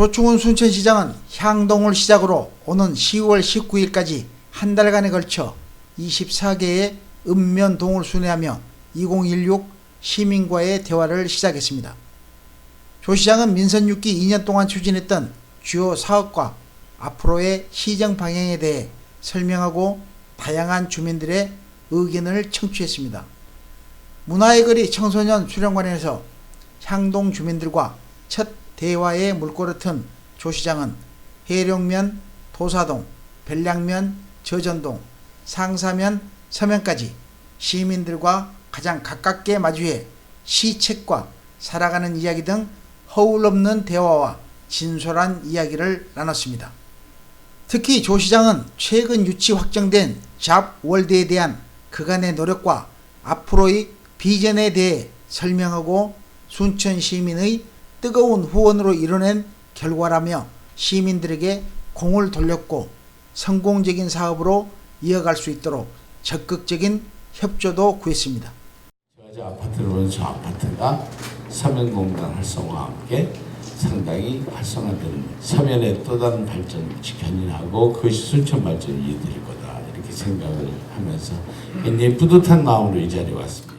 조충훈 순천시장은 향동을 시작으로 오는 10월 19일까지 한 달간에 걸쳐 24개의 읍면동을 순회하며 2016 시민과의 대화를 시작했습니다. 조 시장은 민선 6기 2년 동안 추진했던 주요 사업과 앞으로의 시정 방향에 대해 설명하고 다양한 주민들의 의견을 청취했습니다. 문화의 거리 청소년 수련관에서 향동 주민들과 첫 대화의 물꼬를 튼 조 시장은 해룡면, 도사동, 별량면, 저전동, 상사면, 서면까지 시민들과 가장 가깝게 마주해 시책과 살아가는 이야기 등 허울 없는 대화와 진솔한 이야기를 나눴습니다. 특히 조 시장은 최근 유치 확정된 잡월드에 대한 그간의 노력과 앞으로의 비전에 대해 설명하고 순천 시민의 뜨거운 후원으로 이뤄낸 결과라며 시민들에게 공을 돌렸고 성공적인 사업으로 이어갈 수 있도록 적극적인 협조도 구했습니다. 저 아파트를 저 아파트가 서면공단 활성화와 함께 상당히 활성화되는 서면의 또 다른 발전을 견인하고 그것이 순천 발전을 이어드릴 거다 이렇게 생각을 하면서 굉장히 뿌듯한 마음으로 이 자리에 왔습니다.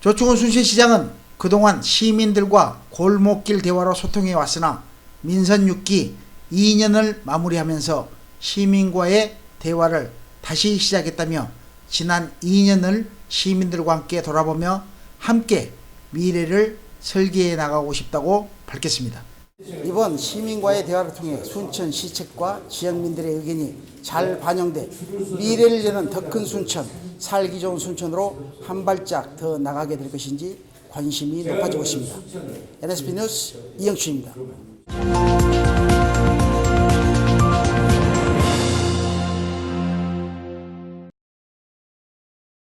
조충훈 순천시장은 그동안 시민들과 골목길 대화로 소통해 왔으나 민선 6기 2년을 마무리하면서 시민과의 대화를 다시 시작했다며 지난 2년을 시민들과 함께 돌아보며 함께 미래를 설계해 나가고 싶다고 밝혔습니다. 이번 시민과의 대화를 통해 순천 시책과 지역민들의 의견이 잘 반영돼 미래를 여는 더 큰 순천, 살기 좋은 순천으로 한 발짝 더 나가게 될 것인지 관심이 높아지고 있습니다. NSP 뉴스 이영춘입니다.